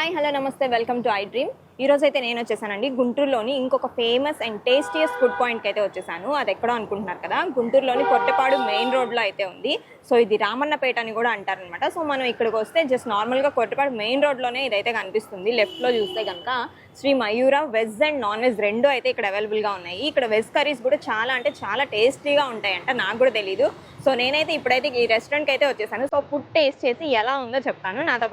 hi hello నమస్తే welcome to I Dream ఈ రోజు అయితే నేను వచ్చేసానండి. గుంటూరులోని ఇంకొక ఫేమస్ అండ్ టేస్టియస్ట్ ఫుడ్ పాయింట్కి అయితే వచ్చేసాను. అది ఎక్కడో అనుకుంటున్నారు కదా? గుంటూరులోని కొట్టపాడు మెయిన్ రోడ్లో అయితే ఉంది. సో ఇది రామన్నపేట అని కూడా అంటారనమాట సో మనం ఇక్కడికి వస్తే జస్ట్ నార్మల్గా కొట్టపాడు మెయిన్ రోడ్లోనే ఇదైతే కనిపిస్తుంది. లెఫ్ట్లో చూస్తే కనుక Sri Mayura veg and non veg రెండు అయితే ఇక్కడ అవైలబుల్గా ఉన్నాయి. ఇక్కడ వెజ్ కర్రీస్ కూడా చాలా అంటే చాలా టేస్టీగా ఉంటాయంట. నాకు కూడా తెలీదు. సో నేనైతే ఇప్పుడైతే ఈ రెస్టారెంట్కి అయితే వచ్చేసాను. సో ఫుడ్ టేస్ట్ చేసి ఎలా ఉందో చెప్తాను. నాతో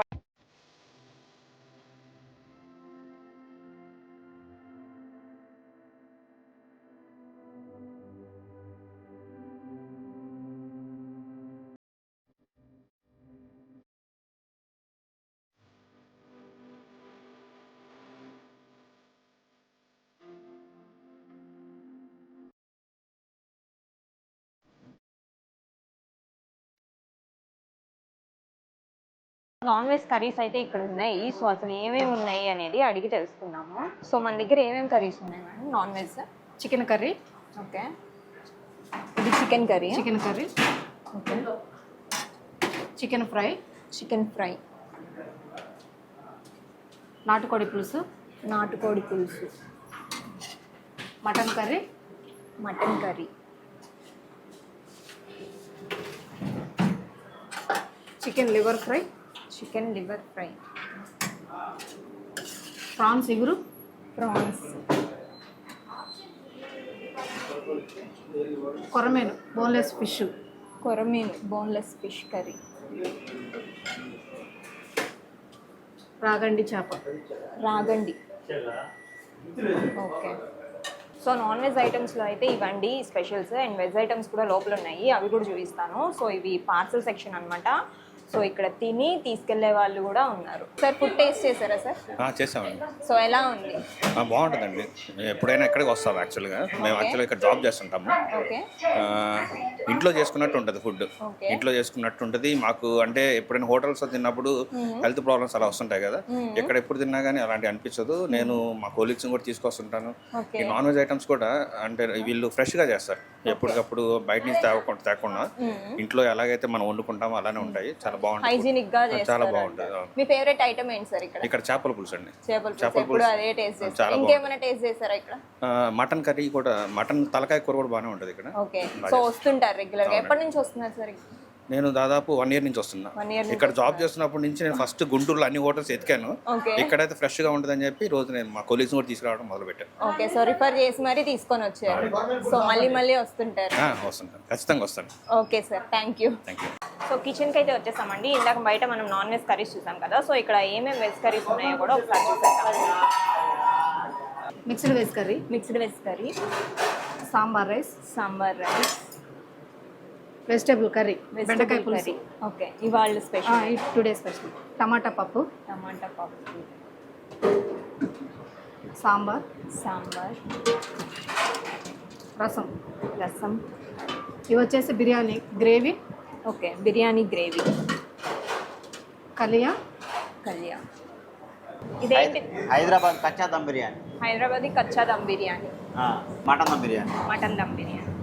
నాన్ వెజ్ కర్రీస్ అయితే ఇక్కడ ఉన్నాయి. సో అసలు ఏమేమి ఉన్నాయి అనేది అడిగి తెలుసుకుందాము. సో మన దగ్గర ఏమేమి కర్రీస్ ఉన్నాయి madam non veg chicken curry. Okay. ఇది chicken curry. Chicken curry. Okay. Chicken fry. Chicken fry. నాటుకోడి పులుసు. నాటుకోడి పులుసు. Mutton curry. Mutton curry. Chicken liver fry. Chicken liver fry prawns ఇగురు ప్రాన్స్ కొరమేను బోన్లెస్ ఫిష్. కొరమీన్ బోన్లెస్ ఫిష్ కర్రీ. రాగండి చేప. రాగండి. ఓకే. సో నాన్ వెజ్ ఐటమ్స్లో అయితే ఇవ్వండి స్పెషల్స్ అండ్ వెజ్ ఐటమ్స్ కూడా లోపల ఉన్నాయి అవి కూడా చూపిస్తాను. సో ఇవి పార్సల్ సెక్షన్ అన్నమాట. సో ఇక్కడ తిని తీసుకెళ్ళే వాళ్ళు కూడా ఉన్నారు. సార్ ఫుడ్ టేస్ట్ చేశారా సార్? ఆ, చేసామండి సో ఎలా ఉంది? బాగుంటుందండి. ఎప్పుడైనా ఇక్కడికి వస్తాం యాక్చువల్గా మేము యాక్చువల్గా ఇక్కడ జాబ్ చేస్తుంటాము. ఇంట్లో చేసుకున్నట్టు ఉంటుంది ఫుడ్. ఇంట్లో చేసుకున్నట్టు ఉంటుంది. మాకు అంటే ఎప్పుడైనా హోటల్స్ తిన్నప్పుడు హెల్త్ ప్రాబ్లమ్స్ అలా వస్తుంటాయి కదా. ఎక్కడ ఎప్పుడు తిన్నా కానీ అలాంటి అనిపించదు. నేను మా కోలీగ్స్ కూడా తీసుకొస్తుంటాను. ఈ నాన్ వెజ్ ఐటమ్స్ కూడా అంటే వీళ్ళు ఫ్రెష్గా చేస్తారు. ఎప్పటికప్పుడు బయట నుంచి తేవకుండా తేకుండా ఇంట్లో ఎలాగైతే మనం వండుకుంటామో అలానే ఉంటాయి. చాలా బాగుంటుంది. హైజీనిక్గా చాలా బాగుంటుంది. మీ ఫేవరెట్ ఐటమ్ ఏంటి సార్ ఇక్కడ? ఇక్కడ చేపల పులుసు అండి. చేపల చేపల పులుసు. అదే టేస్ట్ చేస్తారు. ఇంకేమైనా టేస్ట్ చేస్తారా ఇక్కడ? మటన్ కర్రీ కూడా మటన్ తలకాయ కూర కూడా బాగానే ఉంటుంది ఇక్కడ. ఓకే. సో వస్తుంటారు రెగ్యులర్గా. ఎప్పటి నుంచి వస్తున్నారు సార్ నేను దాదాపు వన్ ఇయర్ నుంచి వస్తున్నా. వన్ ఇయర్ ఇక్కడ జాబ్ చేస్తున్నప్పటి నుంచి నేను ఫస్ట్ గుంటూరులో అన్ని హోటల్స్ ఎతికాను. ఇక్కడైతే ఫ్రెష్గా ఉంటుందని చెప్పి రోజు నేను మా కొలీగ్స్ కూడా తీసుకురావడం మొదలు పెట్టాను ఓకే సో రిఫర్ చేసి మరీ తీసుకొని వచ్చారు. సో మళ్ళీ మళ్ళీ వస్తుంటారు. ఆ, వస్తాను ఖచ్చితంగా వస్తాను. Okay sir thank you thank you so కిచెన్కి అయితే వచ్చేసామండి. ఇందాక బయట మనం నాన్ వెజ్ కర్రీస్ చూసాం కదా. సో ఇక్కడ ఏమేమి వెజ్ కర్రీస్ ఉన్నాయో కూడా ఒకసారి చూసేద్దాం. Mixed veg curry mixed veg curry sambar rice sambar rice vegetable curry బెండకాయ పులుసు. కర్రీ ఓకే ఇవాళ స్పెషల్ టుడే స్పెషల్ టమాటా పప్పు. టమాటా పప్పు. సాంబార్. సాంబార్. రసం. రసం. ఇవి వచ్చేసి biryani gravy. Okay biryani gravy. Kaliya కళ్యాణ్ ఇదేంటి? హైదరాబాద్ కచ్చా దమ్ బిర్యానీ. హైదరాబాదీ కచ్చా దమ్ బిర్యానీ. ఆ, mutton dum biryani. Mutton dum biryani.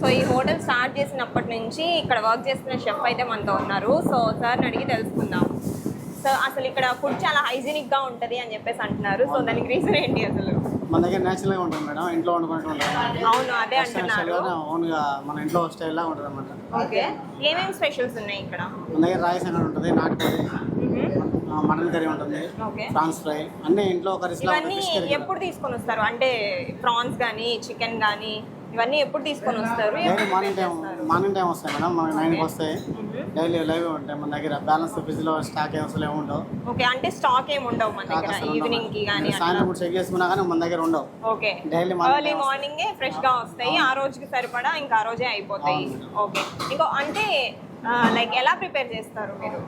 So ఈ హోటల్ స్టార్ట్ చేసినప్పటి నుంచి ఇక్కడ వర్క్ చేస్తున్న షెఫ్ అయితే మనతో ఉన్నారు. సో సార్ని అడిగి తెలుసుకుందాం. సో అసలు ఇక్కడ ఫుడ్ చాలా హైజీనిక్గా ఉంటది అని చెప్పేసి అంటున్నారు. సో దానికి రీజన్ ఏంటి అసలు? మన దగ్గర నేచురల్గా ఉంటుంది మేడం. ఇంట్లో అవును అదే అంటున్నారు. ఓన్గా మన ఇంట్లో స్టైల్లా ఉంటుంది అనమాట ఓకే. ఏమేమి స్పెషల్స్ ఉన్నాయి ఇక్కడ? మన దగ్గర రాయిస్ అనేది ఉంటుంది నాటుకోడి మటన్ కర్రీ ఉంటుంది ఓకే. ప్రాన్స్ ఫ్రై అన్ని ఇంట్లో కర్రీస్ ఇవన్నీ ఎప్పుడు తీసుకొని వస్తారు? అంటే ప్రాన్స్ కానీ చికెన్ కానీ ఇవన్నీ ఎప్పుడు తీసుకొని వస్తారు? Daily morning time? Morning time వస్తాయి మేడం. మనకి నైన్కి వస్తాయి. డైలీ లైవ్ ఉంటాయి మన దగ్గర. బ్యాలెన్స్ ఫ్రిడ్జ్లో స్టాక్ ఏం అసలు ఏమి ఉండవు. ఓకే అంటే స్టాక్ ఏమి ఉండవు మన దగ్గర. ఈవినింగ్కి కానీ సాయంత్రం ఇప్పుడు చెక్ చేసుకున్నా కానీ మన దగ్గర ఉండవు. ఓకే. డైలీ మార్నింగ్ ఎర్లీ మార్నింగే ఫ్రెష్గా వస్తాయి. ఆ రోజుకి సరిపడా ఇంకా ఆ రోజే అయిపోతాయి. ఓకే. ఇంకో అంటే లైక్ ఎలా ప్రిపేర్ చేస్తారు మీరు?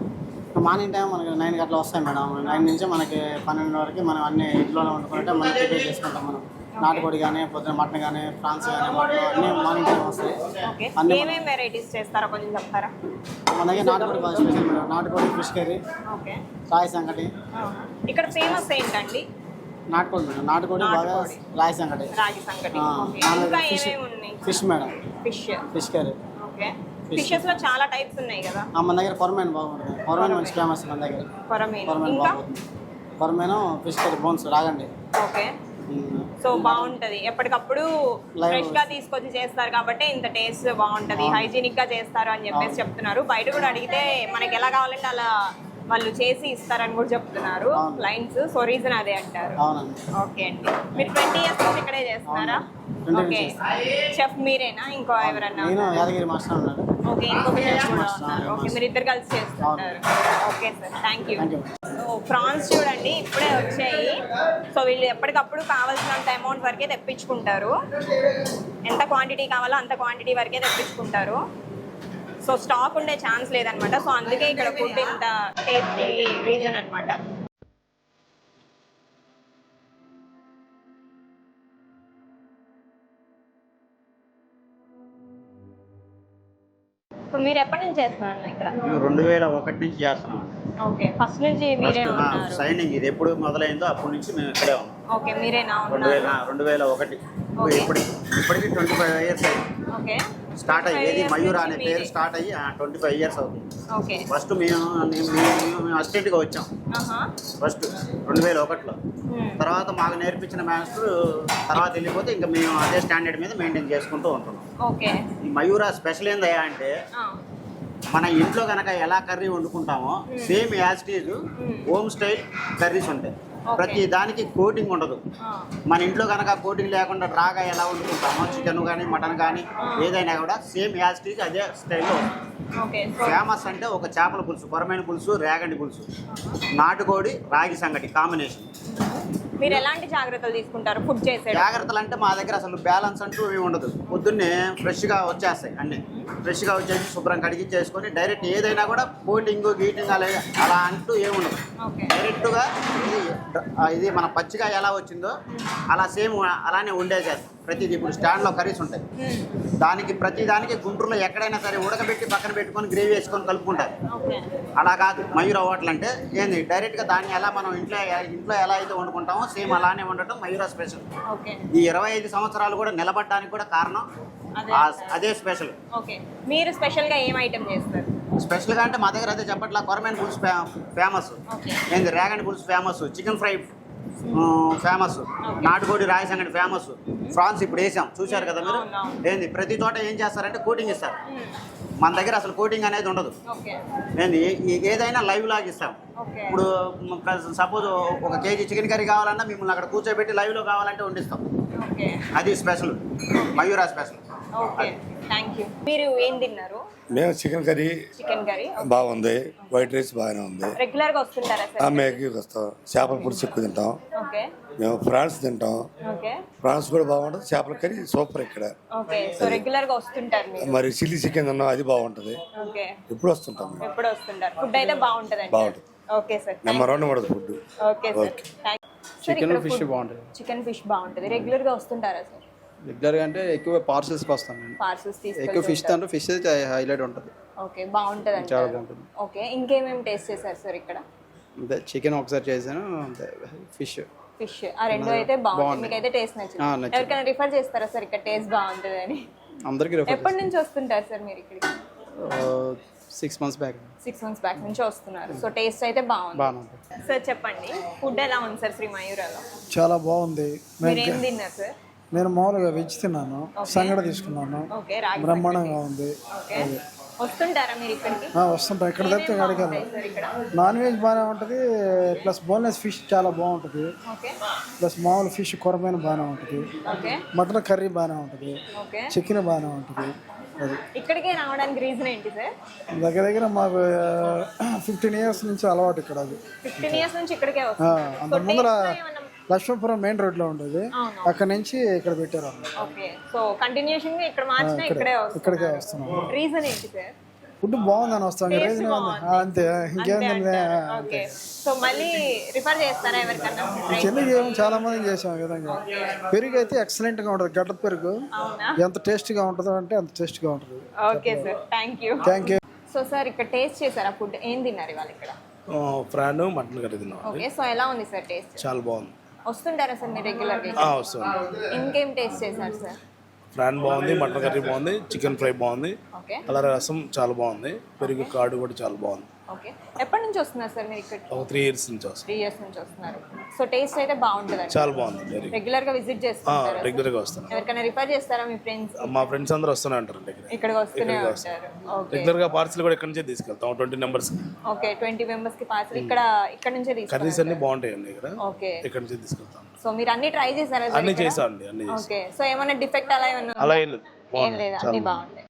మార్నింగ్ టైం మనకి నైన్కి అట్లా వస్తాయి మేడం. నైన్ నుంచి మనకి పన్నెండు వరకు మనం అన్ని ఇంట్లోనే వండుకుంటే మనం ప్రిపేర్ చేసుకుంటాం మనం. నాటుకోడి కానీ పొద్దున మటన్ కానీ ప్రాన్స్ కానీ అన్నీ మార్నింగ్ టైం వస్తాయి అన్ని ఏమేమి వెరైటీస్ చేస్తారో కొంచెం చెప్తారా? మన దగ్గర నాటుకోడి బాగా స్పెషల్ మేడం. నాటుకోడి ఫిష్ కర్రీ ఓకే. రాయి సంగటి. ఇక్కడ ఫేమస్ ఏంటండి? నాటుకోడి మేడం. నాటుకోడి బాగా రాయి సంగటి. రాగి సంగటి. Fish madam. Fish. Fish curry. ఫిషెస్లో చాలా టైప్స్ ఉన్నాయి కదా? మన దగ్గర కొరమేన్ బాగుంటుంది. కొరమేన్ మంచి ఫేమస్ మన దగ్గర. కొరమీను. కొరమేన్ బాగుంటుంది. కొరమేను ఫిష్ కర్రీ బోన్స్ రాగండి. ఓకే. సో బాగుంటది. ఎప్పటికప్పుడు. ఫ్రెష్గా తీసుకొచ్చి చేస్తారు కాబట్టి ఇంత టేస్ట్ బాగుంటది హైజీనిక్గా చేస్తారు అని చెప్పేసి చెప్తున్నారు. బయట కూడా అడిగితే మనకి ఎలా కావాలంటే అలా వాళ్ళు చేసి ఇస్తారని కూడా చెప్తున్నారు. అవును. క్లయింట్స్ సో రీజన్ అదే అంటారు. ఓకే అండి. మీరు ట్వంటీ ఇయర్స్ నుంచి ఇక్కడే చేస్తున్నారా? ఓకే. నుంచి షెఫ్ మీరేనా? ఇంకో ఎవరన్నా ఓకే ఇంకొక కూడా ఉన్నారు ఓకే మీరు ఇద్దరు కలిసి చేస్తుంటారు okay sir thank you prawns చూడండి ఇప్పుడే వచ్చాయి. సో వీళ్ళు ఎప్పటికప్పుడు కావాల్సినంత అమౌంట్ వరకే తెప్పించుకుంటారు. ఎంత క్వాంటిటీ కావాలో అంత క్వాంటిటీ వరకే తెప్పించుకుంటారు. సో స్టాక్ ఉండే ఛాన్స్ లేదనమాట. సో అందుకే ఇక్కడ ఫుడ్ ఇంత టేస్టీ రీజన్ అనమాట. మీరు ఎప్పటి నుంచి చేస్తున్నారు ఇక్కడ? రెండు వేల ఒకటి నుంచి చేస్తున్నాం. ఓకే ఫస్ట్ నుంచి మీరే ఉన్నారు. సైనింగ్ ఇది ఎప్పుడు మొదలైందో అప్పటి నుంచి మేము ఇక్కడే ఉన్నాం. ఓకే మీరేనా రెండు వేల ఉన్నారు? రెండు వేల ఒకటి. ఇప్పుడు ఇప్పటికి ట్వంటీ ఫైవ్ ఇయర్స్ అయ్యింది ఓకే. స్టార్ట్ అయ్యి 25 ఏది years మయూర అనే. పేరు స్టార్ట్ అయ్యి ట్వంటీ ఫైవ్ ఇయర్స్ అవుతుంది. ఓకే. ఫస్ట్ మేము మేము- అసిస్టెంట్గా వచ్చాం. ఫస్ట్ రెండు వేల ఒకటిలో. తర్వాత మాకు నేర్పించిన మాస్టర్ తర్వాత వెళ్ళిపోతే ఇంకా మేము అదే స్టాండర్డ్ మీద మెయింటైన్ చేసుకుంటూ ఉంటున్నాం. ఓకే. మయూర స్పెషల్ ఏందయ్యా అంటే మన ఇంట్లో కనుక ఎలా curry వండుకుంటామో same as it is home style curries ఉంటాయి. ప్రతి దానికి కోటింగ్ ఉండదు. మన ఇంట్లో కనుక కోటింగ్ లేకుండా డ్రాగా ఎలా వండుకుంటామో చికెన్ కానీ మటన్ కానీ ఏదైనా కూడా సేమ్ యాస్టీజ్ అదే స్టైల్లో ఫేమస్ అంటే ఒక చేపల పులుసు కొరమైన పులుసు రేగండి పులుసు. నాటుకోడి రాగి సంగటి కాంబినేషన్. మీరు ఎలాంటి జాగ్రత్తలు తీసుకుంటారు ఫుడ్ చేసేటప్పుడు? జాగ్రత్తలు అంటే మా దగ్గర అసలు బ్యాలెన్స్ అంటూ ఏమి ఉండదు. పొద్దున్నే ఫ్రెష్గా వచ్చేస్తాయి అన్నీ. ఫ్రెష్గా వచ్చేసి శుభ్రం కడిగి చేసుకొని డైరెక్ట్ ఏదైనా కూడా కోటింగ్ గీటింగ్ అలా అలా అంటూ ఏమి ఉండదు. ఓకే. డైరెక్ట్గా ఇది మన పచ్చిగా ఎలా వచ్చిందో అలా సేమ్ అలానే ఉండేసేస్తాం ప్రతిదీ ఇప్పుడు స్టాండ్లో కర్రీస్ ఉంటాయి. దానికి ప్రతి దానికి గుంటూరులో ఎక్కడైనా సరే ఉడకబెట్టి పక్కన పెట్టుకొని గ్రేవీ వేసుకొని కలుపుకుంటారు. అలా కాదు మయూర హోటల్ అంటే ఏంది? డైరెక్ట్గా దాన్ని ఎలా మనం ఇంట్లో ఇంట్లో ఎలా అయితే వండుకుంటామో సేమ్ అలానే వండటం మయూర స్పెషల్. ఈ ఇరవై ఐదు సంవత్సరాలు కూడా నిలబడడానికి కూడా కారణం అదే స్పెషల్. మీరు స్పెషల్గా ఏం ఐటమ్ చేస్తారు? స్పెషల్గా అంటే మా దగ్గర అదే చెప్పట్లా కొరమైన పులుసు ఫేమస్. ఏంది? రేగండి పులుసు ఫేమస్ చికెన్ ఫ్రై ఫేమస్ నాటుకోడి రాయి సంగటి ఫేమస్ ఫ్రాన్స్ ఇప్పుడు వేసాం. చూశారు కదా మీరు. ఏంది ప్రతి చోట ఏం చేస్తారంటే కోటింగ్ ఇస్తారు. మన దగ్గర అసలు కోటింగ్ అనేది ఉండదు. ఏంది ఏదైనా లైవ్ లాగా ఇస్తాం. ఇప్పుడు సపోజ్ ఒక కేజీ చికెన్ కర్రీ కావాలన్నా మిమ్మల్ని అక్కడ కూర్చోబెట్టి లైవ్లో కావాలంటే వండిస్తాం. అది స్పెషల్ మయూరా స్పెషల్ మీరు ఏం తిన్నారు? మేము చికెన్ కర్రీ చికెన్ కర్రీ బాగుంది. వైట్ రైస్ బాగానే ఉంది. రెగ్యులర్గా వస్తుంటారా ఆ సార్ మేకి వస్తాం. చేపల పులుసు ఎక్కువ తింటాం. ఓకే మేము ఫ్రాన్స్ తింటాం. ఓకే ఫ్రాన్స్ కూడా బాగుంటుంది. చేపల కర్రీ సూపర్ ఇక్కడ. ఓకే సో రెగ్యులర్గా వస్తుంటారు మీరు. మరి చిల్లీ చికెన్ తిన్నాం అది బాగుంటుంది. ఓకే ఎప్పుడు వస్తుంటాం మేము. ఎప్పుడు వస్తుంటారు? ఫుడ్ అయితే బాగుంటుంది. ఓకే సార్ నెంబర్ వన్ ఉండదు food. Okay sir chicken fish బాగుంటుంది. చికెన్ ఫిష్ బాగుంటుంది. రెగ్యులర్గా వస్తుంటారా సార్ రెగ్యులర్గా అంటే ఎక్కువ పార్సల్స్కి వస్తాను నేను. పార్సల్స్ ఎక్కువ ఫిష్ తింటే ఫిష్ హైలైట్ ఉంటుంది. ఓకే బాగుంటుంది చాలా అంటారు బాగుంటుంది. ఓకే ఇంకేమేమి టేస్ట్ చేశారు సార్ ఇక్కడ? అంతే చికెన్ ఒకసారి చేశాను అంతే ఫిష్ ఫిష్ ఆ రెండు అయితే బాగుంటుంది బాగుంది. మీకు అయితే టేస్ట్ ఆ, నచ్చింది. నచ్చింది. ఎవరికైనా రిఫర్ చేస్తారా సార్ ఇక్కడ? టేస్ట్ బాగుంటుంది అని అందరికీ రెఫర్ ఎప్పటి నుంచి వస్తుంటారు సార్ మీరు ఇక్కడికి? Six months back six months back నుంచి వస్తున్నారు. సో టేస్ట్ అయితే బాగుంది. బాగానే ఉంటుంది సార్ చెప్పండి. ఫుడ్ ఎలా ఉంది సార్ శ్రీ మయూరాలో? చాలా బాగుంది. మీరు ఏం తిన్నారు సార్ నేను మామూలుగా వెజ్ తిన్నాను సంగడ తీసుకున్నాను బ్రహ్మాండంగా ఉంది. ఓకే. వస్తుంటారా మీరు ఇక్కడికి? వస్తుంటాం. ఇక్కడ తప్పితే ఇక్కడ? నాన్ వెజ్ బాగానే ఉంటుంది ప్లస్ బోన్లెస్ ఫిష్ చాలా బాగుంటుంది. ప్లస్ మామూలు ఫిష్ కొరమైన బాగానే ఉంటుంది. మటన్ కర్రీ బాగానే ఉంటుంది. చికెన్ బాగానే ఉంటుంది. అది. ఇక్కడికే రావడానికి రీజన్ ఏంటి సార్? దగ్గర దగ్గర మాకు ఫిఫ్టీన్ ఇయర్స్ నుంచి అలవాటు ఇక్కడ అది. ఫిఫ్టీన్ ఇయర్స్ నుంచి ఇక్కడికే అంత ముందర లక్ష్మీపురం మెయిన్ రోడ్లో ఉండేది. అవును. అక్కడ నుంచి ఇక్కడ పెట్టారు ఓకే. సో కంటిన్యూషన్గా ఇక్కడ మార్చినా ఇక్కడే ఇక్కడికే వస్తున్నాం. రీజన్ ఏంటి సార్? ఫుడ్ బాగుందని వస్తాం. Taste రీజన్ బాగుంది. అంతే. ఇంకేందండి ఓకే. సో మళ్ళీ రిఫర్ చేస్తారా ఎవరికన్నా? చెల్లి ఏం చాలా మంది చేసాం ఈ విధంగా. పెరుగు అయితే ఎక్సలెంట్గా ఉంటుంది. గడ్డ పెరుగు అవునా? ఎంత టేస్ట్గా ఉంటుందో అంటే అంత టేస్ట్గా ఉంటుంది. Okay sir. Thank you thank you so sir ఇక్కడ టేస్ట్ చేశారా ఫుడ్ ఏం తిన్నారు ఇవాళ ఇక్కడ? ప్రాన్ మటన్ కర్రీ తిన్నాం ఓకే. సో ఎలా ఉంది సార్ టేస్ట్ చాలా బాగుంది. వస్తుంటారా సార్ మీరు రెగ్యులర్గా వస్తుంది ఇంకేం టేస్ట్ చేశారు సార్? ప్రాన్ బాగుంది మటన్ కర్రీ బాగుంది చికెన్ ఫ్రై బాగుంది. అలా రసం చాలా బాగుంది. పెరుగు కార్డు కూడా చాలా బాగుంది. ఓకే. ఎప్పటి నుంచి వస్తున్నారు సార్ మీరు ఇక్కడ ఒక త్రీ ఇయర్స్ నుంచి వస్తుంది త్రీ ఇయర్స్ నుంచి వస్తున్నారు. సో టేస్ట్ అయితే బాగుంటుంది చాలా బాగుంది. రెగ్యులర్గా విజిట్ చేస్తుంటారు రెగ్యులర్గా వస్తాను ఎవరికైనా రిఫర్ చేస్తారా మీ ఫ్రెండ్స్ మా ఫ్రెండ్స్ అందరూ వస్తూనే ఉంటారు ఇక్కడికి వస్తూనే ఉంటారు. ఓకే రెగ్యులర్గా పార్సల్ కూడా ఇక్కడ నుంచే తీసుకెళ్తాం. ట్వంటీ నెంబర్స్ ఓకే ట్వంటీ మెంబర్స్కి పార్సల్ ఇక్కడ ఇక్కడ నుంచే కర్రీస్ తీసుకుంటారు అన్ని బాగుంటాయండి ఇక్కడ. ఓకే ఇక్కడ నుంచే తీసుకెళ్తాం. సో మీరు అన్ని ట్రై చేశారా అన్ని? చేసాం అండి అన్ని ఓకే సో ఏమైనా డిఫెక్ట్ అలా ఏమన్నా అలా? ఏం లేదు. అన్ని. బాగుంటాయి.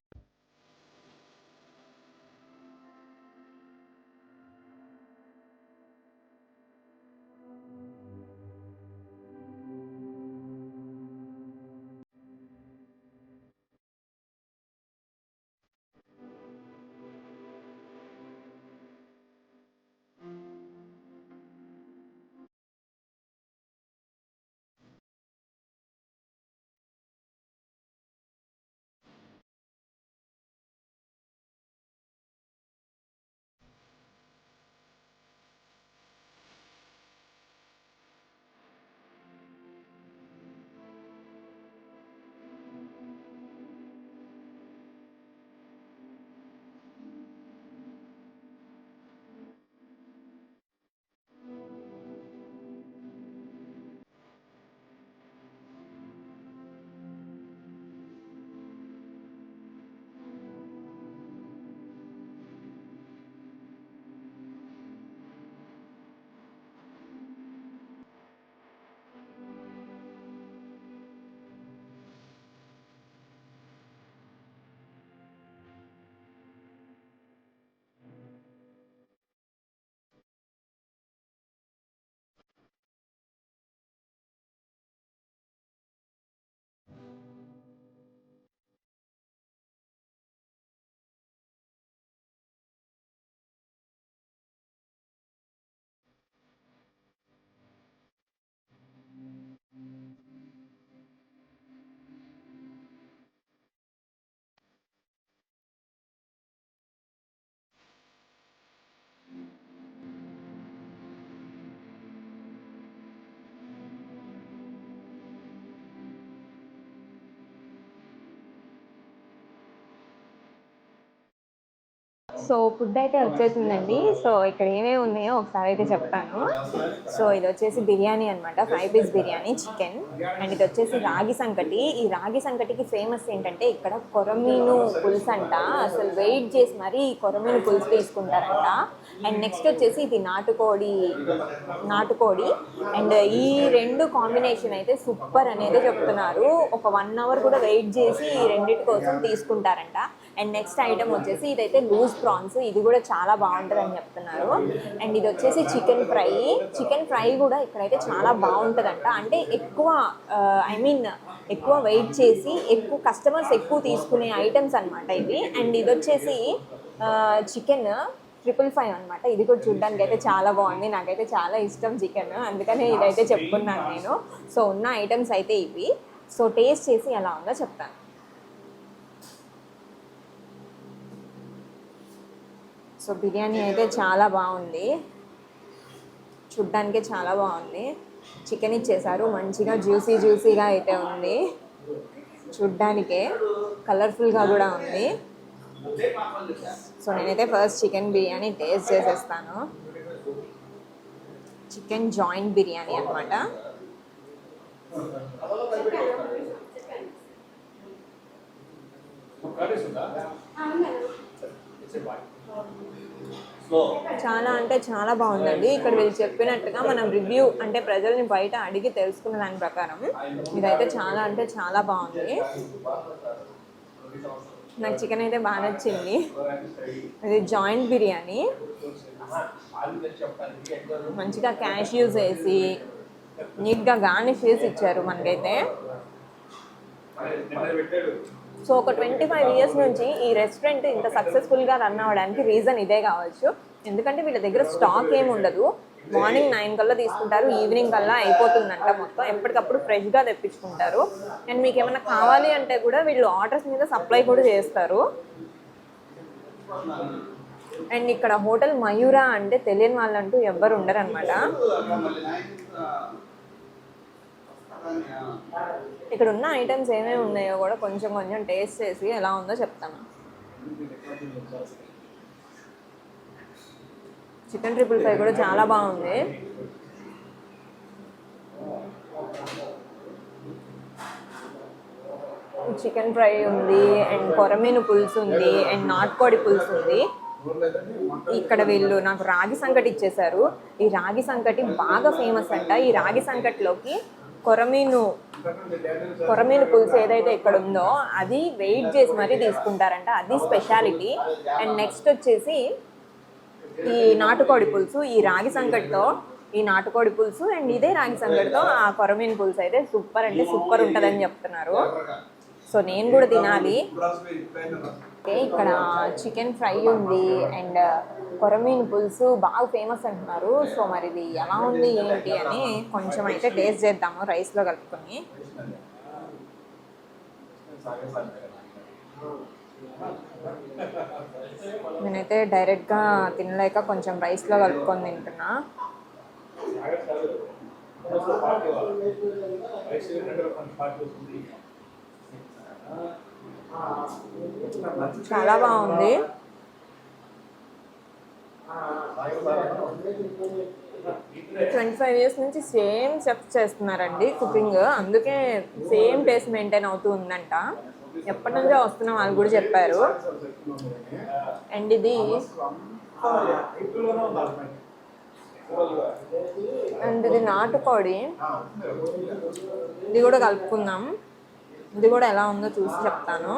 సో ఫుడ్ అయితే వచ్చేసిందండి. సో ఇక్కడ ఏమేమి ఉన్నాయో ఒకసారి అయితే చెప్తాను. సో ఇది వచ్చేసి బిర్యానీ అనమాట fry piece biryani chicken. And ఇది వచ్చేసి రాగి సంకటి. ఈ రాగి సంకటికి ఫేమస్ ఏంటంటే ఇక్కడ కొరమీను పులుసు అంట. అసలు వెయిట్ చేసి మరీ ఈ కొరమీను పులుసు తీసుకుంటారంట. అండ్ నెక్స్ట్ వచ్చేసి ఇది నాటుకోడి నాటుకోడి. అండ్ ఈ రెండు కాంబినేషన్ అయితే సూపర్ అనేది చెప్తున్నారు. ఒక వన్ అవర్ కూడా వెయిట్ చేసి ఈ రెండింటి కోసం తీసుకుంటారంట. అండ్ నెక్స్ట్ ఐటమ్ వచ్చేసి ఇదైతే లూజ్ ప్రాన్స్ ఇది కూడా చాలా బాగుంటుంది అని చెప్తున్నారు. అండ్ ఇది వచ్చేసి చికెన్ ఫ్రై చికెన్ ఫ్రై కూడా ఇక్కడైతే చాలా బాగుంటుందంట. అంటే ఎక్కువ ఐ మీన్ ఎక్కువ వెయిట్ చేసి ఎక్కువ కస్టమర్స్ ఎక్కువ తీసుకునే ఐటమ్స్ అనమాట ఇవి. అండ్ ఇది వచ్చేసి చికెన్ ట్రిపుల్ ఫైవ్ అనమాట ఇది కూడా చూడడానికి అయితే చాలా బాగుంది. నాకైతే చాలా ఇష్టం చికెన్ అందుకనే ఇదైతే చెప్పుకున్నాను నేను. సో ఉన్న ఐటమ్స్ అయితే ఇవి. సో టేస్ట్ చేసి ఎలా ఉందో చెప్తాను. సో బిర్యానీ అయితే చాలా బాగుంది. చూడ్డానికి చాలా బాగుంది. చికెన్ ఇచ్చేసారు. మంచిగా జ్యూసీ జ్యూసీగా అయితే ఉంది. చూడ్డానికే కలర్ఫుల్గా కూడా ఉంది. సో నేనైతే ఫస్ట్ చికెన్ బిర్యానీ టేస్ట్ చేసేస్తాను. చికెన్ జాయింట్ బిర్యానీ అనమాట చాలా అంటే చాలా బాగుందండి. ఇక్కడ వీళ్ళు చెప్పినట్టుగా మనం రివ్యూ అంటే ప్రజల్ని బయట అడిగి తెలుసుకున్న దాని ప్రకారం ఇదైతే చాలా అంటే చాలా బాగుంది. నాకు చికెన్ అయితే బాగా నచ్చింది. అది జాయింట్ బిర్యానీ. మంచిగా క్యాష్ యూజ్ వేసి నీట్గా గార్నిష్ చేసి ఇచ్చారు మనకైతే. సో ఒక ట్వంటీ ఫైవ్ ఇయర్స్ నుంచి ఈ రెస్టారెంట్ ఇంత సక్సెస్ఫుల్గా రన్ అవ్వడానికి రీజన్ ఇదే కావచ్చు. ఎందుకంటే వీళ్ళ దగ్గర స్టాక్ ఏమి ఉండదు. మార్నింగ్ నైన్ కల్లా తీసుకుంటారు ఈవినింగ్ కల్లా అయిపోతుందంట మొత్తం. ఎప్పటికప్పుడు ఫ్రెష్గా తెప్పించుకుంటారు. అండ్ మీకు ఏమైనా కావాలి అంటే కూడా వీళ్ళు ఆర్డర్స్ మీద సప్లై కూడా చేస్తారు. అండ్ ఇక్కడ హోటల్ మయూరా అంటే తెలియని వాళ్ళంటూ ఎవ్వరు ఉండరు అనమాట ఇక్కడ ఉన్న ఐటమ్స్ ఏమేమి ఉన్నాయో కూడా కొంచెం కొంచెం టేస్ట్ చేసి ఎలా ఉందో చెప్తాను. చికెన్ ట్రిపుల్ ఫ్రై కూడా చాలా బాగుంది. చికెన్ ఫ్రై ఉంది అండ్ కొరమీను పులుసు ఉంది అండ్ నాటుకోడి పులుసు ఉంది. ఇక్కడ వీళ్ళు నాకు రాగి సంకటి ఇచ్చేశారు. ఈ రాగి సంకటి బాగా ఫేమస్ అంట. ఈ రాగి సంకటిలోకి కొరమీను కొరమీను పులుసు ఏదైతే ఇక్కడ ఉందో అది వెయిట్ చేసి మరీ తీసుకుంటారంట. అది స్పెషాలిటీ. అండ్ నెక్స్ట్ వచ్చేసి ఈ నాటుకోడి పులుసు ఈ రాగి సంకటితో ఈ నాటుకోడి పులుసు అండ్ ఇదే రాగి సంకటితో ఆ కొరమీను పులుసు అయితే సూపర్ అంటే సూపర్ ఉంటుందని చెప్తున్నారు. సో నేను కూడా తినాలి. ఓకే ఇక్కడ చికెన్ ఫ్రై ఉంది అండ్ కొరమీన్ పులుసు బాగా ఫేమస్ అంటున్నారు. సో మరి ఇది ఎలా ఉంది ఏంటి అని కొంచెం అయితే టేస్ట్ చేద్దాము రైస్లో కలుపుకొని. నేనైతే డైరెక్ట్గా తినలేక కొంచెం రైస్లో కలుపుకొని తింటున్నా. చాలా బాగుంది. ట్వంటీ ఫైవ్ ఇయర్స్ నుంచి సేమ్ చెఫ్ చేస్తున్నారండి కుకింగ్. అందుకే సేమ్ టేస్ట్ మెయింటైన్ అవుతూ ఉందంట. ఎప్పటి నుంచో వస్తున్నాం వాళ్ళు కూడా చెప్పారు. అండ్ ఇది అండ్ ఇది నాటుకోడి. ఇది కూడా కలుపుకుందాం. ఇది కూడా ఎలా ఉందో చూసి చెప్తాను.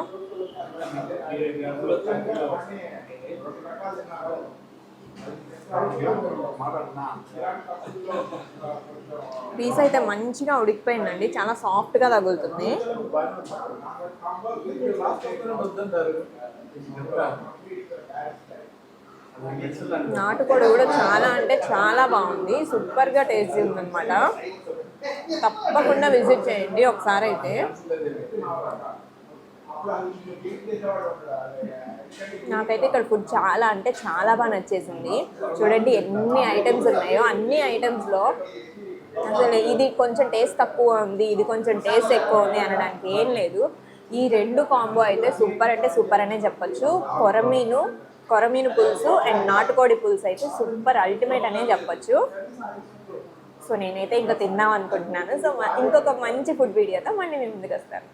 పీస్ అయితే మంచిగా ఉడికిపోయిందండి. చాలా సాఫ్ట్గా తగులుతుంది. నాటుకోడి కూడా చాలా అంటే చాలా బాగుంది. సూపర్గా టేస్టీ ఉందన్నమాట. తప్పకుండా విజిట్ చేయండి ఒకసారి అయితే నాకైతే ఇక్కడ ఫుడ్ చాలా అంటే చాలా బాగా నచ్చేసింది. చూడండి ఎన్ని ఐటమ్స్ ఉన్నాయో అన్ని ఐటమ్స్లో అసలు ఇది కొంచెం టేస్ట్ తక్కువ ఉంది ఇది కొంచెం టేస్ట్ ఎక్కువ ఉంది అనడానికి ఏం లేదు. ఈ రెండు కాంబో అయితే సూపర్ అంటే సూపర్ అనే చెప్పొచ్చు. కొరమీను కొరమీను పులుసు అండ్ నాటుకోడి పులుసు అయితే సూపర్ అల్టిమేట్ అనే చెప్పొచ్చు. సో నేనైతే ఇంకా తిందాం అనుకుంటున్నాను. సో ఇంకొక మంచి ఫుడ్ వీడియోతో మళ్ళీ నేను ముందుకు వస్తాను.